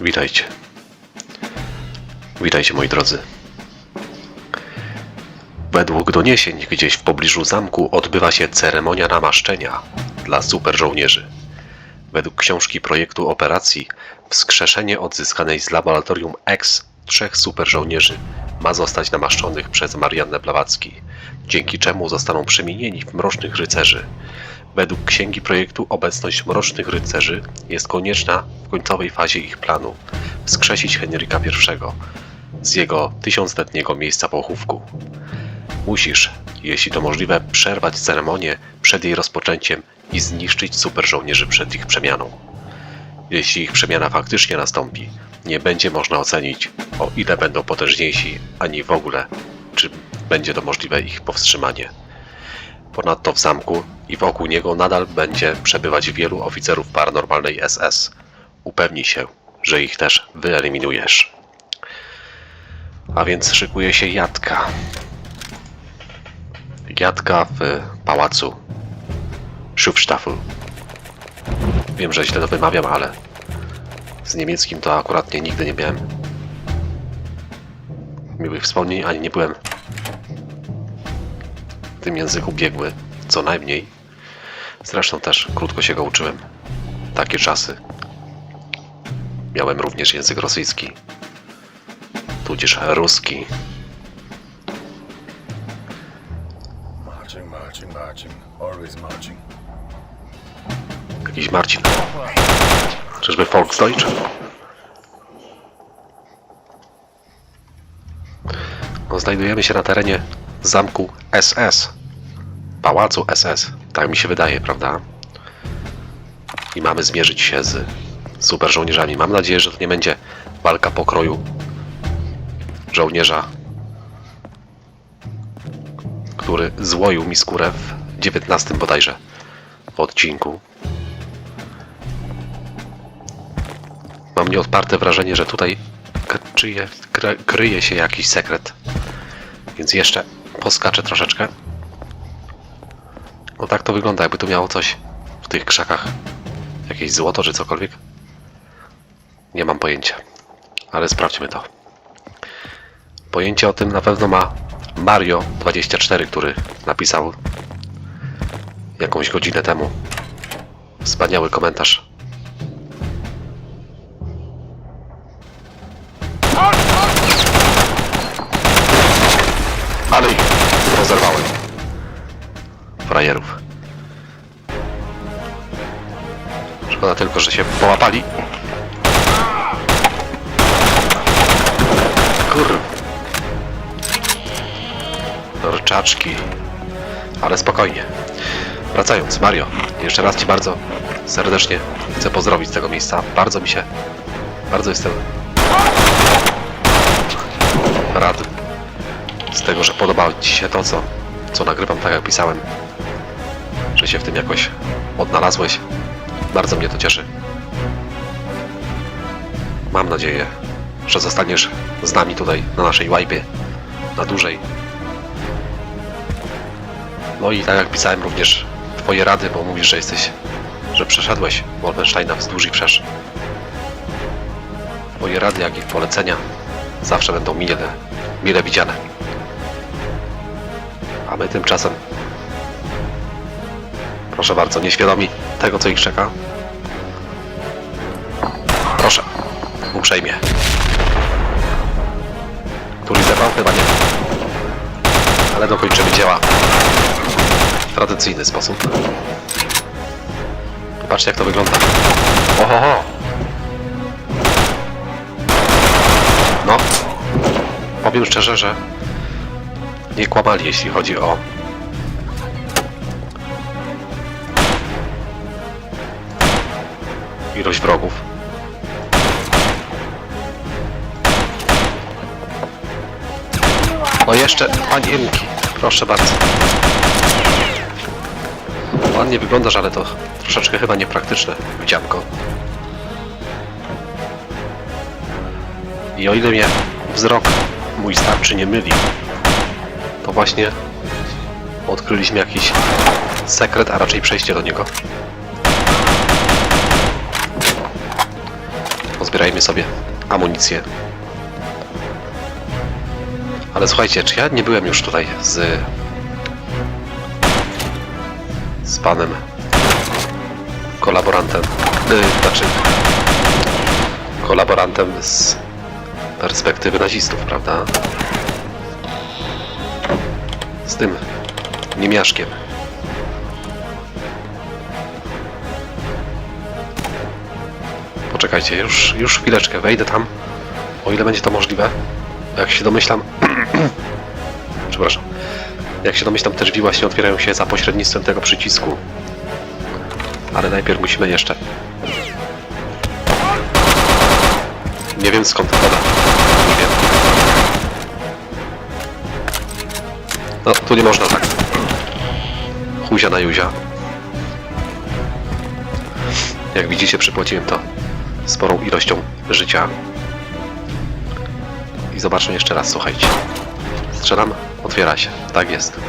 Witajcie. Witajcie moi drodzy. Według doniesień gdzieś w pobliżu zamku odbywa się ceremonia namaszczenia dla super żołnierzy. Według książki projektu operacji wskrzeszenie odzyskanej z laboratorium X trzech super żołnierzy ma zostać namaszczonych przez Mariannę Blawacki, dzięki czemu zostaną przemienieni w mrocznych rycerzy. Według księgi projektu obecność mrocznych rycerzy jest konieczna w końcowej fazie ich planu wskrzesić Henryka I z jego tysiącletniego miejsca pochówku. Musisz, jeśli to możliwe, przerwać ceremonię przed jej rozpoczęciem i zniszczyć super żołnierzy przed ich przemianą. Jeśli ich przemiana faktycznie nastąpi, nie będzie można ocenić, o ile będą potężniejsi, ani w ogóle, czy będzie to możliwe ich powstrzymanie. Ponadto w zamku i wokół niego nadal będzie przebywać wielu oficerów paranormalnej SS. Upewnij się, że ich też wyeliminujesz. A więc szykuje się jadka. Jadka w pałacu Schufstaffel. Wiem, że źle to wymawiam, ale z niemieckim to akurat nie, nigdy nie miałem miłych wspomnień, ani nie byłem tym języku biegły, co najmniej. Zresztą też krótko się go uczyłem. Takie czasy. Miałem również język rosyjski, tudzież ruski. Marching, marching, marching. Always marching. Jakiś Marcin. Czyżby Volksdeutsch? No, znajdujemy się na terenie zamku SS. Pałacu SS. Tak mi się wydaje, prawda? I mamy zmierzyć się z super żołnierzami. Mam nadzieję, że to nie będzie walka pokroju żołnierza, który złoił mi skórę w 19 bodajże odcinku. Mam nieodparte wrażenie, że tutaj k- czyje, kry, kryje się jakiś sekret. Więc jeszcze poskaczę troszeczkę. No tak to wygląda, jakby tu miało coś w tych krzakach. Jakieś złoto czy cokolwiek. Nie mam pojęcia. Ale sprawdźmy to. Pojęcie o tym na pewno ma Mario24, który napisał jakąś godzinę temu. Wspaniały komentarz. Ale ich rozerwałem. Frajerów. Szkoda tylko, że się połapali. Kur... Rczaczki. Ale spokojnie. Wracając, Mario, jeszcze raz Ci bardzo serdecznie chcę pozdrowić z tego miejsca. Bardzo mi się, bardzo jestem rad z tego, że podobało Ci się to, co, co nagrywam, tak jak pisałem, że się w tym jakoś odnalazłeś. Bardzo mnie to cieszy. Mam nadzieję, że zostaniesz z nami tutaj na naszej łajbie na dłużej. No i tak jak pisałem również Twoje rady, bo mówisz, że jesteś, że przeszedłeś Wolfensteina wzdłuż i wszerz. Twoje rady, jak i polecenia zawsze będą mile, mile widziane. A my tymczasem, proszę bardzo, nieświadomi tego, co ich czeka. Proszę, uprzejmie. Któryś zerwał? Chyba nie. Ale dokończymy dzieła w tradycyjny sposób. Patrzcie jak to wygląda. Ohoho! No, powiem szczerze, że nie kłamali, jeśli chodzi o ilość wrogów. No jeszcze panienki, proszę bardzo. Ładnie wyglądasz, ale to troszeczkę chyba niepraktyczne, widzianko. I o ile mnie wzrok mój starczy nie myli, to właśnie odkryliśmy jakiś sekret, a raczej przejście do niego. Pozbierajmy sobie amunicję. Ale słuchajcie, czy ja nie byłem już tutaj z... z panem kolaborantem, yy, znaczy kolaborantem z perspektywy nazistów, prawda? Z tym niemiaszkiem. Poczekajcie, już, już chwileczkę, wejdę tam, o ile będzie to możliwe. Jak się domyślam... Przepraszam. Jak się domyślam, te drzwi właśnie otwierają się za pośrednictwem tego przycisku. Ale najpierw musimy jeszcze... Nie wiem skąd to woda. Nie wiem. No, tu nie można tak. Huzia na Juzia. Jak widzicie, przypłaciłem to sporą ilością życia. I zobaczmy jeszcze raz, słuchajcie. Strzelam, otwiera się. Tak jest.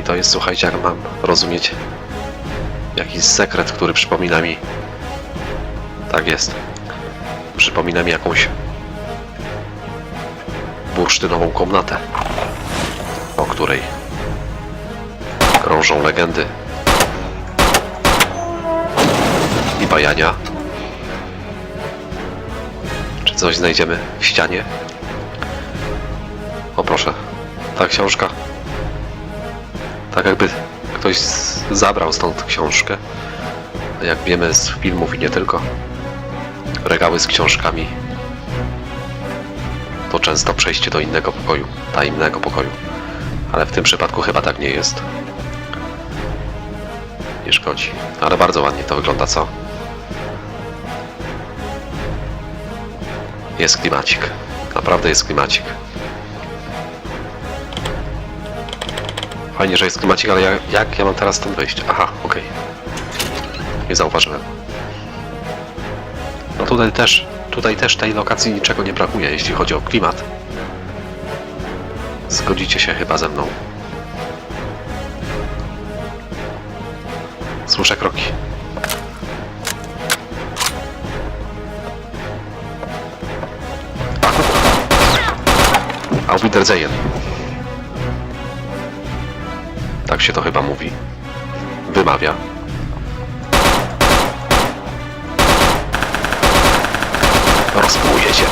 I to jest, słuchajcie, jak mam rozumieć jakiś sekret, który przypomina mi. Tak jest. Przypomina mi jakąś bursztynową komnatę, o której krążą legendy i bajania. Coś znajdziemy w ścianie? O proszę, ta książka. Tak jakby ktoś zabrał stąd książkę. Jak wiemy z filmów i nie tylko. Regały z książkami. To często przejście do innego pokoju, tajemnego pokoju. Ale w tym przypadku chyba tak nie jest. Nie szkodzi. Ale bardzo ładnie to wygląda, co? Jest klimacik. Naprawdę jest klimacik. Fajnie, że jest klimacik, ale jak, ja mam teraz stąd wyjść? Aha, okej. Nie zauważyłem. No tutaj też, tutaj też tej lokacji niczego nie brakuje, jeśli chodzi o klimat. Zgodzicie się chyba ze mną. Słyszę kroki. Wiedersehen. Tak się to chyba mówi. Wymawia. Rozpłuje się.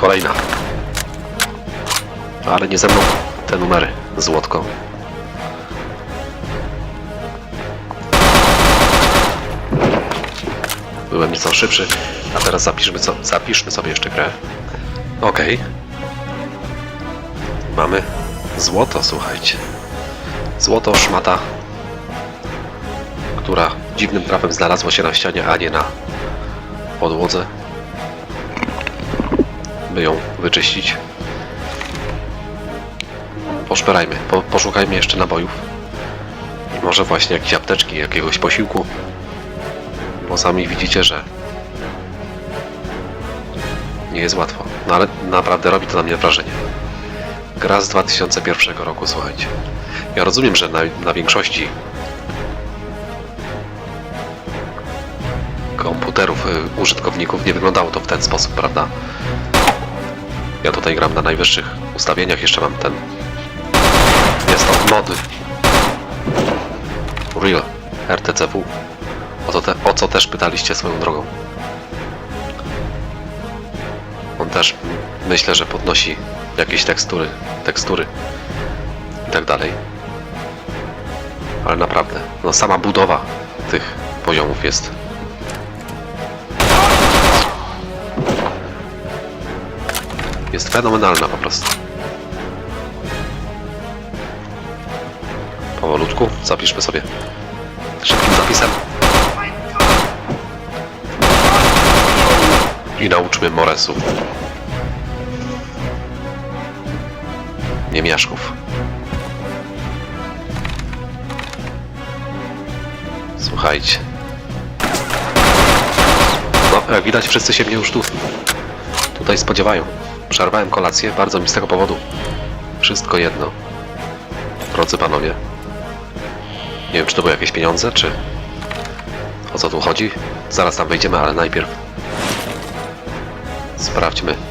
Kolejna. Ale nie ze mną te numery. Złotko. Byłem nieco szybszy, a teraz zapiszmy, co, zapiszmy sobie jeszcze grę. Okej. Mamy złoto, słuchajcie. Złoto szmata, która dziwnym trafem znalazła się na ścianie, a nie na podłodze. By ją wyczyścić. Poszperajmy, po, poszukajmy jeszcze nabojów. I może właśnie jakieś apteczki, jakiegoś posiłku. Bo sami widzicie, że nie jest łatwo. No ale naprawdę robi to na mnie wrażenie. Gra z 2001 roku, słuchajcie. Ja rozumiem, że na, na większości komputerów y, użytkowników nie wyglądało to w ten sposób, prawda? Ja tutaj gram na najwyższych ustawieniach, jeszcze mam ten... Jest to mody. Real RTCW. O, te, o co też pytaliście swoją drogą. Też myślę, że podnosi jakieś tekstury, tekstury i tak dalej. Ale naprawdę, no sama budowa tych poziomów jest jest fenomenalna po prostu. Powolutku, zapiszmy sobie szybkim zapisem. I nauczmy Moresów. Niemiaszków. Słuchajcie. No, jak widać, wszyscy się mnie już tu tutaj spodziewają. Przerwałem kolację, bardzo mi z tego powodu. Wszystko jedno. Drodzy panowie. Nie wiem, czy to były jakieś pieniądze, czy... O co tu chodzi? Zaraz tam wejdziemy, ale najpierw sprawdźmy.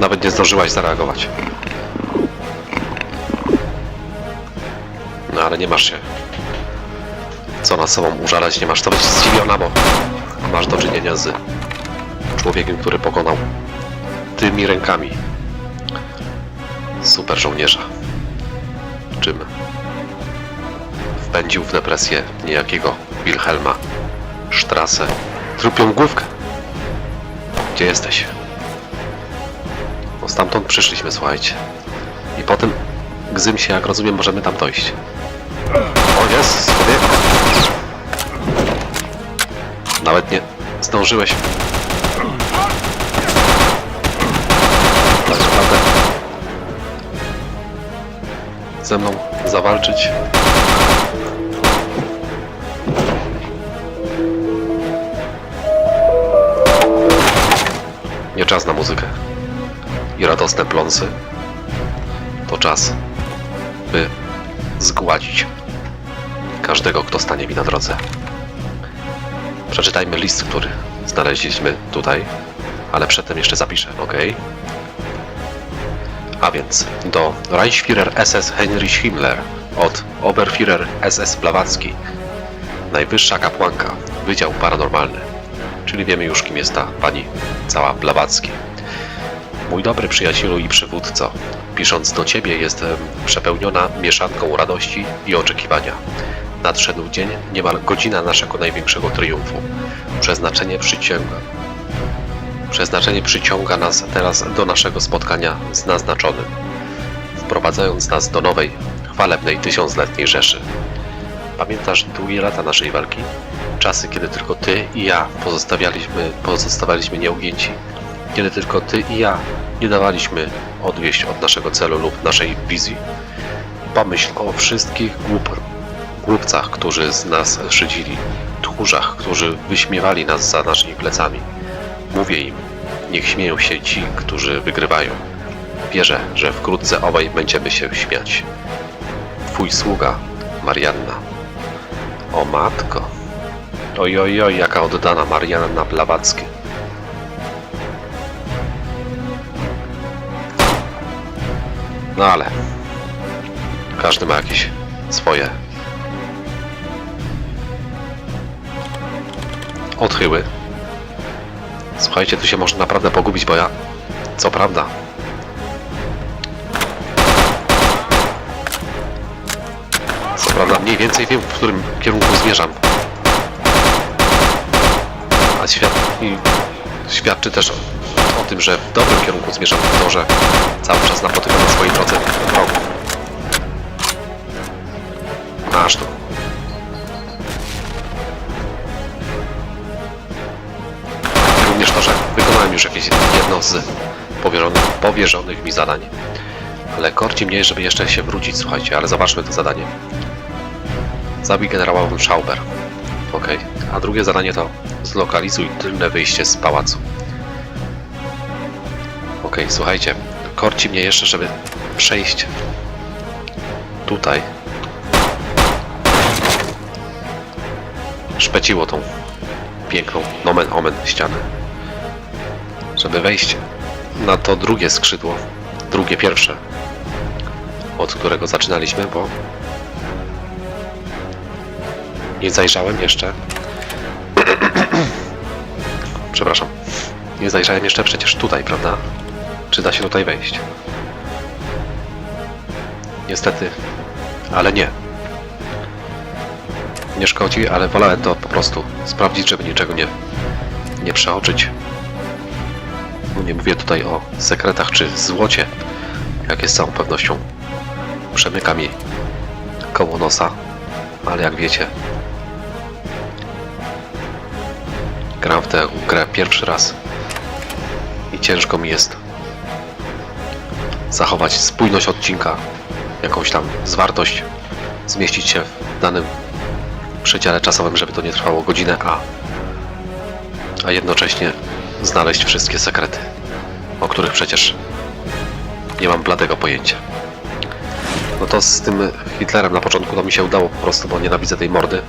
Nawet nie zdążyłaś zareagować. No ale nie masz się co nad sobą użalać, nie masz co być zdziwiona, bo masz do czynienia z człowiekiem, który pokonał tymi rękami super żołnierza. Czym wpędził w depresję niejakiego Wilhelma Strasse. Trupią główkę. Gdzie jesteś? No stamtąd przyszliśmy, słuchajcie. I potem, gzym się, jak rozumiem, możemy tam dojść. O jest, sobie. Nawet nie zdążyłeś. Tak naprawdę ze mną zawalczyć. Nie czas na muzykę i radosne pląsy. To czas, by zgładzić każdego, kto stanie mi na drodze. Przeczytajmy list, który znaleźliśmy tutaj, ale przedtem jeszcze zapiszę, ok? A więc do Reichsführer SS Heinrich Himmler od Oberführer SS Blawacki, najwyższa kapłanka, Wydział Paranormalny, czyli wiemy już kim jest ta pani cała Blawacki. Mój dobry przyjacielu i przywódco, pisząc do Ciebie jestem przepełniona mieszanką radości i oczekiwania. Nadszedł dzień, niemal godzina naszego największego triumfu. Przeznaczenie przyciąga. Przeznaczenie przyciąga nas teraz do naszego spotkania z naznaczonym, wprowadzając nas do nowej, chwalebnej tysiącletniej Rzeszy. Pamiętasz długie lata naszej walki? Czasy, kiedy tylko Ty i ja pozostawialiśmy, pozostawaliśmy nieugięci. Kiedy tylko Ty i ja nie dawaliśmy odwieść od naszego celu lub naszej wizji. Pomyśl o wszystkich głup, głupcach, którzy z nas szydzili, tchórzach, którzy wyśmiewali nas za naszymi plecami. Mówię im, niech śmieją się ci, którzy wygrywają. Wierzę, że wkrótce obaj będziemy się śmiać. Twój sługa, Marianna. O matko. Oj, oj, oj, jaka oddana Marianna Blawacki. No ale każdy ma jakieś swoje odchyły. Słuchajcie, tu się można naprawdę pogubić, bo ja co prawda co prawda mniej więcej wiem, w którym kierunku zmierzam. A świat, i świadczy też tym, że w dobrym kierunku zmierzam to, że cały czas napotykam na swojej drodze wrogów. Aż tu. Również to, że wykonałem już jakieś jedno z powierzonych, powierzonych mi zadań. Ale korci mnie, żeby jeszcze się wrócić, słuchajcie, ale zobaczmy to zadanie. Zabij generała von Schauber. Ok. A drugie zadanie to zlokalizuj tylne wyjście z pałacu. Ok, słuchajcie. Korci mnie jeszcze, żeby przejść tutaj. Szpeciło tą piękną nomen omen ścianę. Żeby wejść na to drugie skrzydło, drugie pierwsze, od którego zaczynaliśmy, bo nie zajrzałem jeszcze. Przepraszam. Nie zajrzałem jeszcze przecież tutaj, prawda? Czy da się tutaj wejść? Niestety, ale nie. Nie szkodzi, ale wolałem to po prostu sprawdzić, żeby niczego nie, nie przeoczyć. No Nie mówię tutaj o sekretach czy złocie, jakie z całą pewnością przemyka mi koło nosa, ale jak wiecie, gram w tę grę pierwszy raz i ciężko mi jest zachować spójność odcinka, jakąś tam zwartość, zmieścić się w danym przedziale czasowym, żeby to nie trwało godzinę, a, a jednocześnie znaleźć wszystkie sekrety, o których przecież Nie mam bladego pojęcia. No to z tym Hitlerem na początku to mi się udało po prostu, bo nienawidzę tej mordy.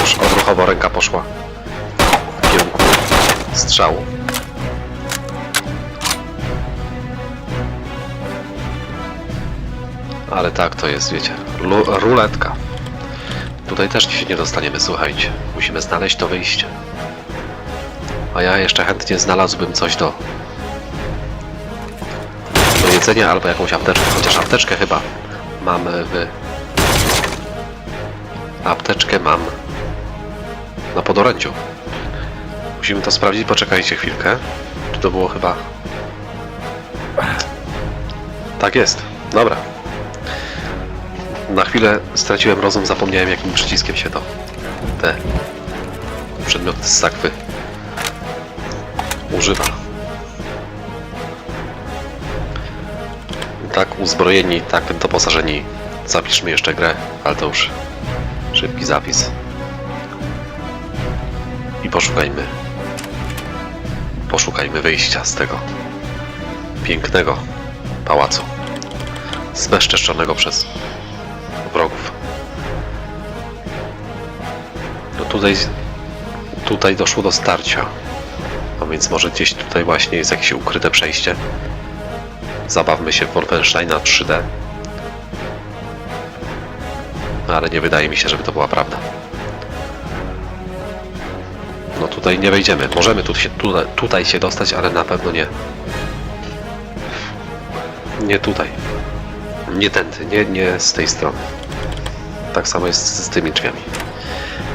Już odruchowo ręka poszła w kierunku strzału. Ale tak to jest, wiecie. Ruletka. Tutaj też się nie dostaniemy, słuchajcie. Musimy znaleźć to wyjście. A ja jeszcze chętnie znalazłbym coś do do jedzenia albo jakąś apteczkę, chociaż apteczkę chyba mam w... Apteczkę mam na podorędziu. Musimy to sprawdzić, poczekajcie chwilkę. Czy to było chyba... Tak jest, dobra. Na chwilę straciłem rozum, zapomniałem jakim przyciskiem się to... te przedmioty z sakwy używa. tak uzbrojeni, tak doposażeni. Zapiszmy jeszcze grę, ale to już szybki zapis. I poszukajmy. Poszukajmy wyjścia z tego pięknego pałacu. Zbezczeszczonego przez wrogów. No tutaj, tutaj doszło do starcia. A więc może gdzieś tutaj właśnie jest jakieś ukryte przejście. Zabawmy się w Wolfensteina 3D. Ale nie wydaje mi się, żeby to była prawda. No tutaj nie wejdziemy. Możemy tu się, tutaj, tutaj się dostać, ale na pewno nie. Nie tutaj. Nie tędy, nie, nie z tej strony. Tak samo jest z tymi drzwiami.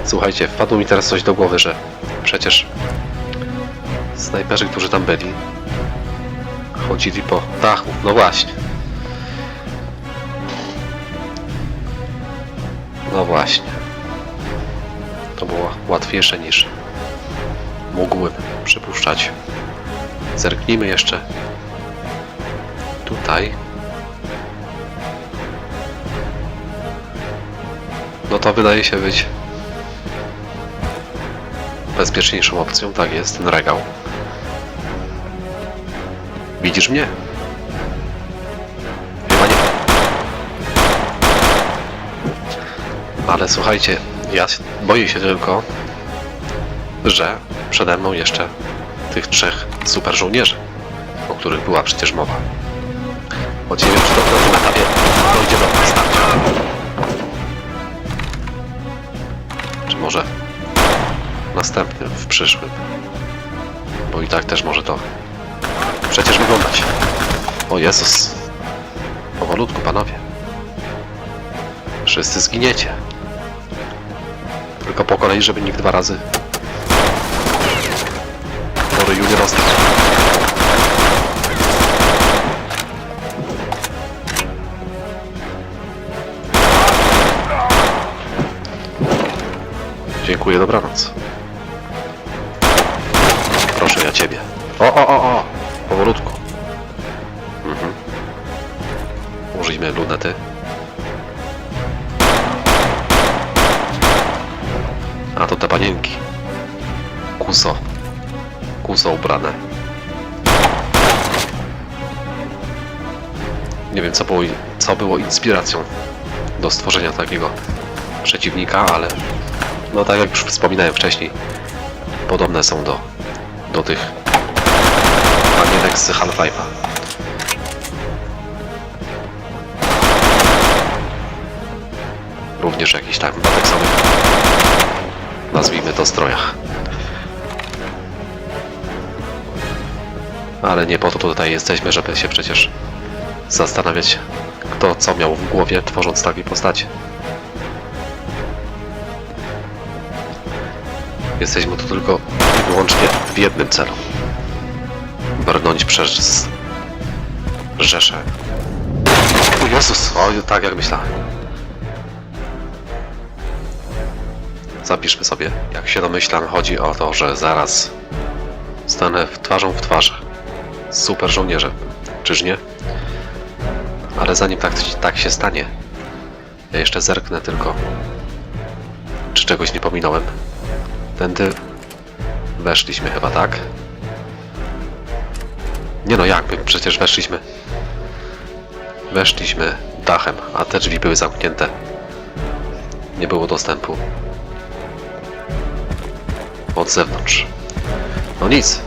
Słuchajcie, wpadło mi teraz coś do głowy, że przecież snajperzy, którzy tam byli, chodzili po dachu. No właśnie. No właśnie. To było łatwiejsze niż mógłbym przypuszczać. Zerknijmy jeszcze tutaj. No to wydaje się być bezpieczniejszą opcją. Tak jest, ten regał. Widzisz mnie? Chyba nie. Ale słuchajcie, ja boję się tylko, że przede mną jeszcze tych trzech super żołnierzy, o których była przecież mowa. Choć nie wiem, czy to w tym dojdzie do starcia. Może następnym, w przyszłym. Bo i tak też może to przecież wyglądać. O Jezus. Powolutku, panowie. Wszyscy zginiecie. Tylko po kolei, żeby nikt dwa razy do ryju nie dostać. Dziękuję, dobranoc. Proszę ja ciebie. O, o, o, o! Powolutku. Mhm. Użyjmy lunety. A to te panienki. Kuso. Kuso ubrane. Nie wiem co było, co było inspiracją do stworzenia takiego przeciwnika, ale no tak jak już wspominałem wcześniej, podobne są do, do tych panienek z Half-Life'a. Również jakiś tam bateksowych, nazwijmy to, strojach. Ale nie po to tutaj jesteśmy, żeby się przecież zastanawiać, kto co miał w głowie, tworząc takie postacie. Jesteśmy tu tylko wyłącznie w jednym celu. Brnąć przez rzeszę. O Jezus, o tak jak myślałem. Zapiszmy sobie, jak się domyślam, chodzi o to, że zaraz stanę twarzą w twarz z super żołnierzem. Czyż nie? Ale zanim tak, tak się stanie, ja jeszcze zerknę tylko, czy czegoś nie pominąłem. Tędy weszliśmy chyba, tak? Nie no, jak? My przecież weszliśmy Weszliśmy dachem, a te drzwi były zamknięte. Nie było dostępu. Od zewnątrz. No nic.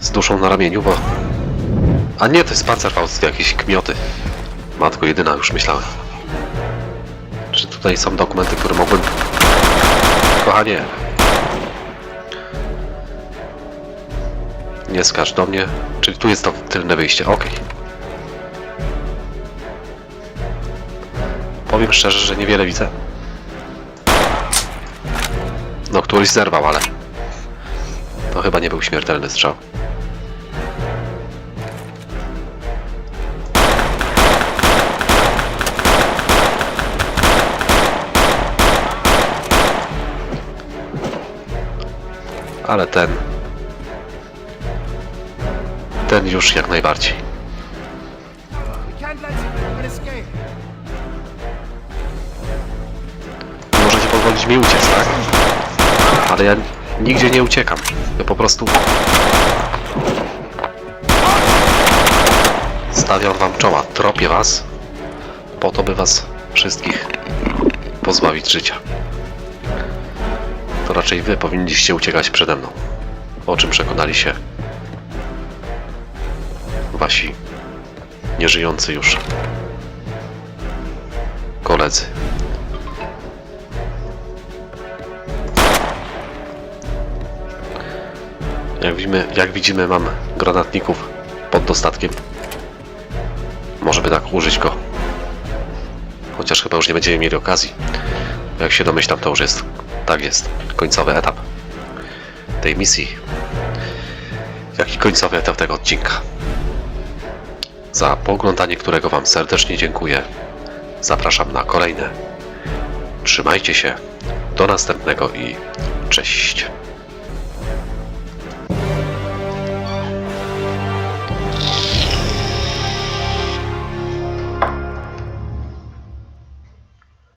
Z duszą na ramieniu, bo... A nie, to jest pancerfaust, jakieś kmioty. Matko jedyna, już myślałem. Czy tutaj są dokumenty, które mogłem... Kochanie. Nie skacz do mnie. Czyli tu jest to tylne wyjście, okej. Powiem szczerze, że niewiele widzę. No, któryś zerwał, ale... To chyba nie był śmiertelny strzał. Ale ten... Ten już jak najbardziej. Możecie pozwolić mi uciec, tak? Ale ja nigdzie nie uciekam. Ja po prostu... Stawiam wam czoła, tropię was, po to by was wszystkich pozbawić życia. Raczej wy powinniście uciekać przede mną. O czym przekonali się wasi nieżyjący już koledzy. Jak widzimy, jak widzimy mam granatników pod dostatkiem. Może by tak użyć go. Chociaż chyba już nie będziemy mieli okazji. Jak się domyślam, to już jest, tak jest, końcowy etap tej misji. Jak i końcowy etap tego odcinka. Za pooglądanie którego Wam serdecznie dziękuję. Zapraszam na kolejne. Trzymajcie się. Do następnego i cześć.